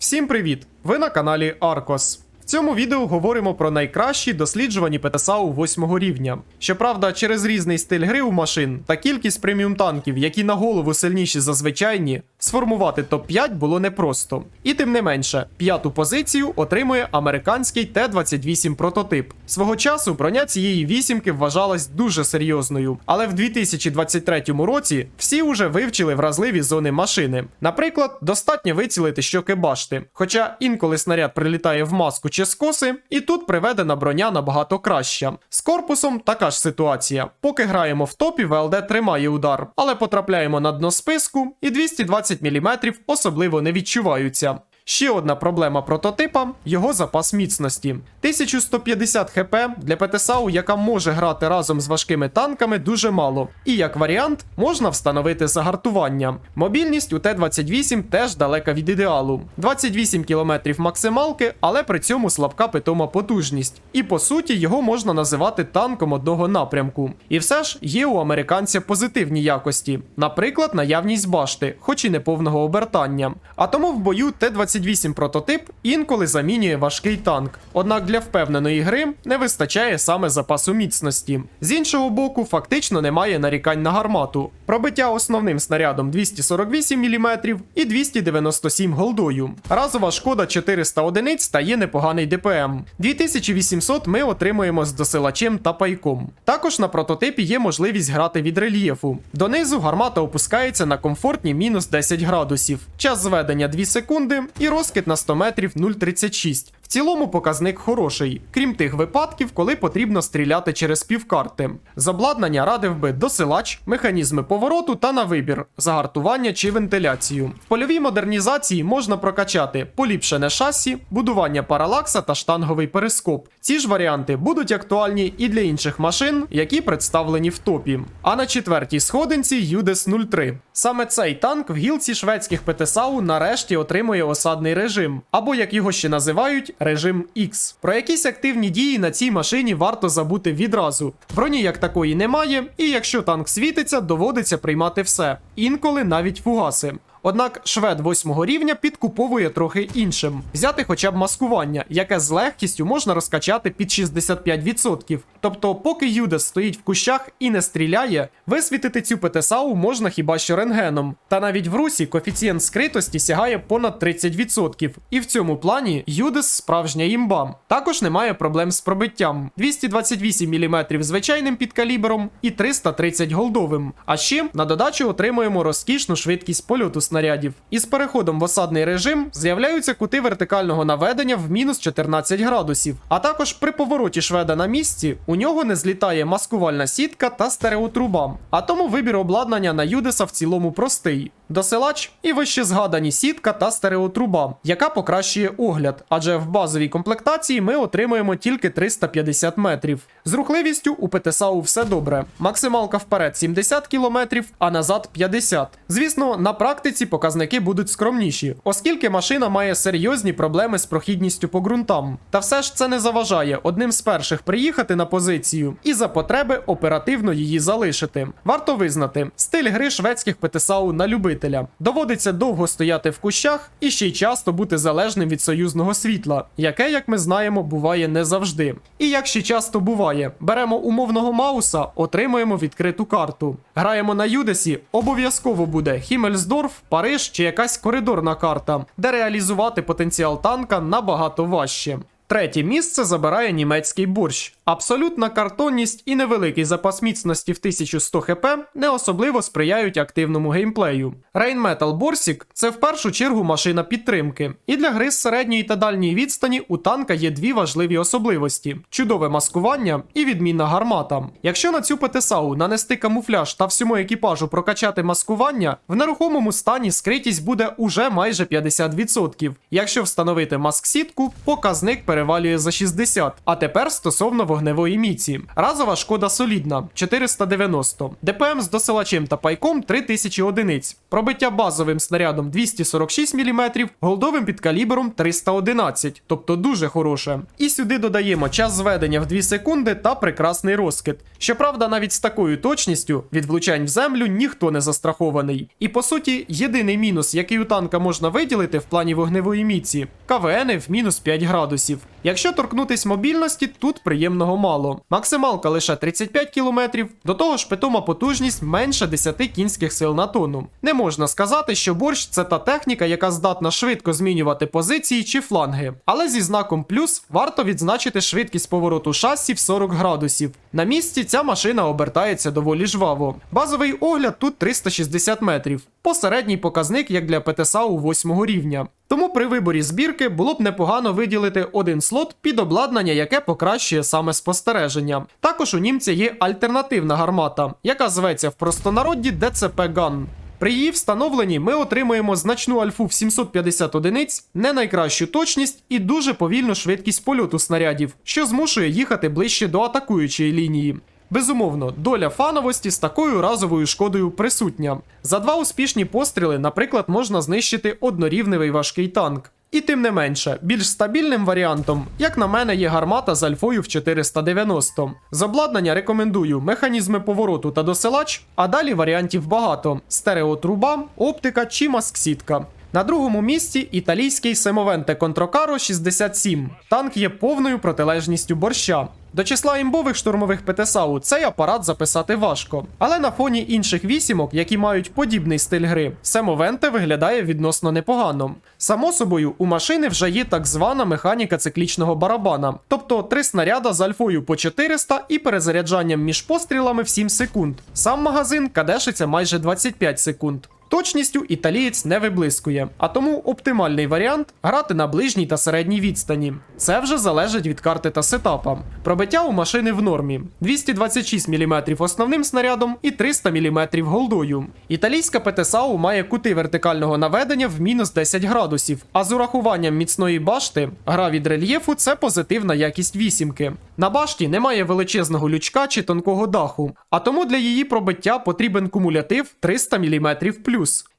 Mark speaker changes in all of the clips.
Speaker 1: Всім привіт! Ви на каналі Аркос. Цьому відео говоримо про найкращі досліджувані ПТСАУ 8 рівня. Щоправда, через різний стиль гри у машин та кількість преміум танків, які на голову сильніші за звичайні, сформувати топ-5 було непросто. І тим не менше, п'яту позицію отримує американський Т-28 прототип. Свого часу броня цієї вісімки вважалась дуже серйозною, але в 2023 році всі уже вивчили вразливі зони машини. Наприклад, достатньо вицілити щоки башти. Хоча інколи снаряд прилітає в маску чи скоси, і тут приведена броня набагато краща. З корпусом така ж ситуація. Поки граємо в топі, ВЛД тримає удар, але потрапляємо на дно списку, і 220 мм особливо не відчуваються. Ще одна проблема прототипа його запас міцності. 1150 хп для ПТСАУ, яка може грати разом з важкими танками, дуже мало. І як варіант можна встановити загартування. Мобільність у Т-28 теж далека від ідеалу. 28 км максималки, але при цьому слабка питома потужність. І по суті його можна називати танком одного напрямку. І все ж є у американця позитивні якості, наприклад, наявність башти, хоч і не повного обертання. А тому в бою Т-28 прототип інколи замінює важкий танк. Однак для впевненої гри не вистачає саме запасу міцності. З іншого боку, фактично немає нарікань на гармату. Пробиття основним снарядом 248 мм і 297 голдою. Разова шкода 400 одиниць стає непоганий ДПМ. 2800 ми отримуємо з досилачем та пайком. Також на прототипі є можливість грати від рельєфу. Донизу гармата опускається на комфортні мінус 10 градусів. Час зведення 2 секунди і розкид на 100 метрів 0,36. Цілому показник хороший, крім тих випадків, коли потрібно стріляти через півкарти. З обладнання радив би досилач, механізми повороту та на вибір, загартування чи вентиляцію. В польовій модернізації можна прокачати поліпшене шасі, будування паралакса та штанговий перископ. Ці ж варіанти будуть актуальні і для інших машин, які представлені в топі. А на четвертій сходинці Юдес 03. Саме цей танк в гілці шведських ПТСАУ нарешті отримує осадний режим, або як його ще називають, режим X. Про якісь активні дії на цій машині варто забути відразу. Броні як такої немає, і якщо танк світиться, доводиться приймати все, інколи навіть фугаси. Однак швед 8 рівня підкуповує трохи іншим. Взяти хоча б маскування, яке з легкістю можна розкачати під 65%. Тобто, поки Юдес стоїть в кущах і не стріляє, висвітити цю ПТСАУ можна хіба що рентгеном. Та навіть в русі коефіцієнт скритості сягає понад 30%. І в цьому плані Юдес справжня імба. Також немає проблем з пробиттям: 228 мм звичайним підкалібером і 330 голдовим. А ще на додачу отримуємо розкішну швидкість польоту снарядів. Із переходом в осадний режим з'являються кути вертикального наведення в мінус 14 градусів. А також при повороті шведа на місці у нього не злітає маскувальна сітка та стереотруба. А тому вибір обладнання на Юдеса в цілому простий. Досилач і вище згадані сітка та стереотруба, яка покращує огляд, адже в базовій комплектації ми отримуємо тільки 350 метрів. З рухливістю у ПТСАУ все добре. Максималка вперед 70 км, а назад 50. Звісно, на практиці показники будуть скромніші, оскільки машина має серйозні проблеми з прохідністю по ґрунтам. Та все ж це не заважає одним з перших приїхати на позицію і за потреби оперативно її залишити. Варто визнати, стиль гри шведських ПТСАУ на любителя. Доводиться довго стояти в кущах і ще й часто бути залежним від союзного світла, яке, як ми знаємо, буває не завжди. І як ще часто буває, беремо умовного Мауса, отримуємо відкриту карту. Граємо на Юдесі, обов'язково буде Хімельсдорф, Париж чи якась коридорна карта, де реалізувати потенціал танка набагато важче. Третє місце забирає німецький борщ. Абсолютна картонність і невеликий запас міцності в 1100 хп не особливо сприяють активному геймплею. Rheinmetall Borsig – це в першу чергу машина підтримки. І для гри з середньої та дальньої відстані у танка є дві важливі особливості: чудове маскування і відмінна гармата. Якщо на цю ПТСАУ нанести камуфляж та всьому екіпажу прокачати маскування, в нерухомому стані скритість буде уже майже 50%. Якщо встановити маск-сітку, показник перевалює за 60%. А тепер стосовно вогневої міці. Разова шкода солідна 490. ДПМ з досилачем та пайком 3000 одиниць. Пробиття базовим снарядом 246 мм, голдовим підкалібером 311, тобто дуже хороше. І сюди додаємо час зведення в 2 секунди та прекрасний розкид. Щоправда, навіть з такою точністю від влучань в землю ніхто не застрахований. І по суті, єдиний мінус, який у танка можна виділити в плані вогневої міці, КВН в мінус 5 градусів. Якщо торкнутись мобільності, тут приємного мало. Максималка лише 35 км, до того ж питома потужність менше 10 кінських сил на тонну. Не можна сказати, що борщ це та техніка, яка здатна швидко змінювати позиції чи фланги. Але зі знаком плюс варто відзначити швидкість повороту шасі в 40 градусів. На місці ця машина обертається доволі жваво. Базовий огляд тут 360 метрів. Посередній показник як для ПТСАУ 8 рівня. Тому при виборі збірки було б непогано виділити один слот під обладнання, яке покращує саме спостереження. Також у німця є альтернативна гармата, яка зветься в простонародді ДЦП Ган. При її встановленні ми отримуємо значну альфу в 750 одиниць, не найкращу точність і дуже повільну швидкість польоту снарядів, що змушує їхати ближче до атакуючої лінії. Безумовно, доля фановості з такою разовою шкодою присутня. За два успішні постріли, наприклад, можна знищити однорівневий важкий танк. І тим не менше, більш стабільним варіантом, як на мене, є гармата з альфою в 490. З обладнання рекомендую механізми повороту та досилач, а далі варіантів багато: стереотруба, оптика чи маск-сітка. На другому місці італійський Семовенте Контрокаро 67. Танк є повною протилежністю борща. До числа імбових штурмових ПТСАУ цей апарат записати важко. Але на фоні інших вісімок, які мають подібний стиль гри, Семовенте виглядає відносно непогано. Само собою, у машини вже є так звана механіка циклічного барабана, тобто три снаряда з альфою по 400 і перезаряджанням між пострілами в 7 секунд. Сам магазин кадешиться майже 25 секунд. Точністю італієць не виблискує, а тому оптимальний варіант грати на ближній та середній відстані. Це вже залежить від карти та сетапа. Пробиття у машини в нормі: 226 мм основним снарядом і 300 мм голдою. Італійська ПТСАУ має кути вертикального наведення в мінус 10 градусів, а з урахуванням міцної башти гра від рельєфу це позитивна якість вісімки. На башті немає величезного лючка чи тонкого даху, а тому для її пробиття потрібен кумулятив 300 мм.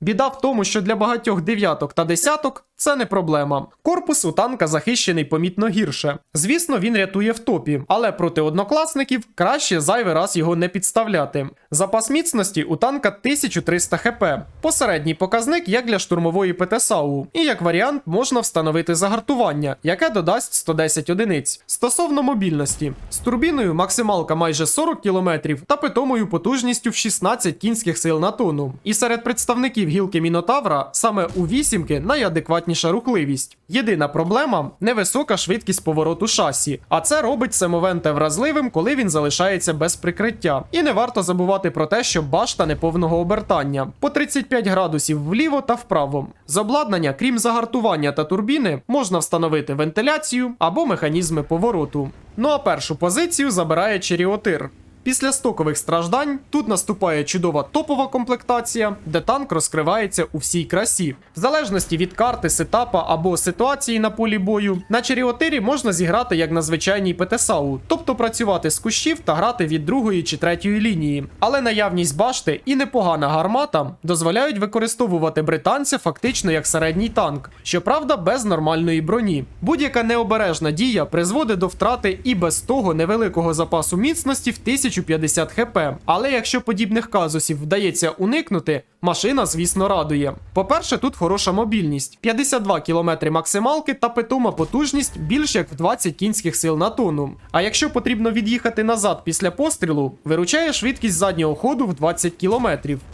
Speaker 1: Біда в тому, що для багатьох дев'яток та десяток це не проблема. Корпус у танка захищений помітно гірше. Звісно, він рятує в топі, але проти однокласників краще зайвий раз його не підставляти. Запас міцності у танка 1300 хп. Посередній показник як для штурмової ПТСАУ. І як варіант можна встановити загартування, яке додасть 110 одиниць. Стосовно мобільності, з турбіною максималка майже 40 км та питомою потужністю в 16 кінських сил на тонну. І серед представників гілки Мінотавра саме у вісімки найадекватніша рухливість. Єдина проблема невисока швидкість повороту шасі, а це робить Семовенте вразливим, коли він залишається без прикриття. І не варто забувати про те, що башта неповного обертання по 35 градусів вліво та вправо. З обладнання, крім загартування та турбіни, можна встановити вентиляцію або механізми повороту. Ну а першу позицію забирає Черіотир. Після стокових страждань тут наступає чудова топова комплектація, де танк розкривається у всій красі. В залежності від карти, сетапа або ситуації на полі бою, на Черіотирі можна зіграти як на звичайній ПТСАУ, тобто працювати з кущів та грати від другої чи третьої лінії. Але наявність башти і непогана гармата дозволяють використовувати британця фактично як середній танк, щоправда, без нормальної броні. Будь-яка необережна дія призводить до втрати і без того невеликого запасу міцності в 1050 хп. Але якщо подібних казусів вдається уникнути, машина, звісно, радує. По-перше, тут хороша мобільність: 52 км максималки та питома потужність більш як в 20 кінських сил на тонну. А якщо потрібно від'їхати назад після пострілу, виручає швидкість заднього ходу в 20 км.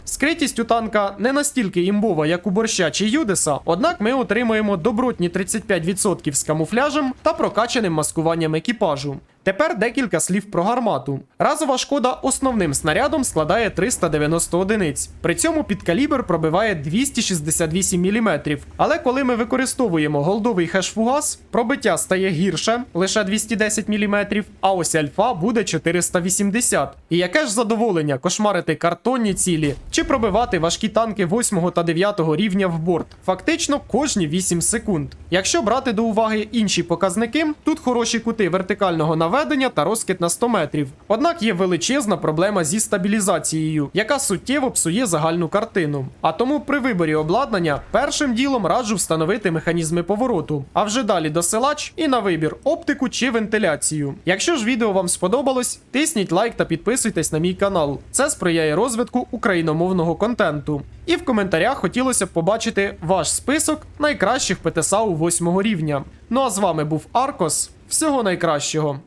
Speaker 1: Скритість у танка не настільки імбова, як у борща чи Юдеса, однак ми отримуємо добротні 35% з камуфляжем та прокачаним маскуванням екіпажу. Тепер декілька слів про гармату. Разова шкода основним снарядом складає 390 одиниць. При цьому підкалібр пробиває 268 мм. Але коли ми використовуємо голдовий хеш-фугас, пробиття стає гірше лише 210 мм, а ось альфа буде 480. І яке ж задоволення кошмарити картонні цілі чи пробивати важкі танки 8 та 9 рівня в борт. Фактично кожні 8 секунд. Якщо брати до уваги інші показники, тут хороші кути вертикального наведення наведення та розкид на 100 метрів. Однак є величезна проблема зі стабілізацією, яка суттєво псує загальну картину. А тому при виборі обладнання першим ділом раджу встановити механізми повороту, а вже далі досилач і на вибір оптику чи вентиляцію. Якщо ж відео вам сподобалось, тисніть лайк та підписуйтесь на мій канал. Це сприяє розвитку україномовного контенту. І в коментарях хотілося б побачити ваш список найкращих ПТСАУ 8 рівня. Ну а з вами був Аркос. Всього найкращого.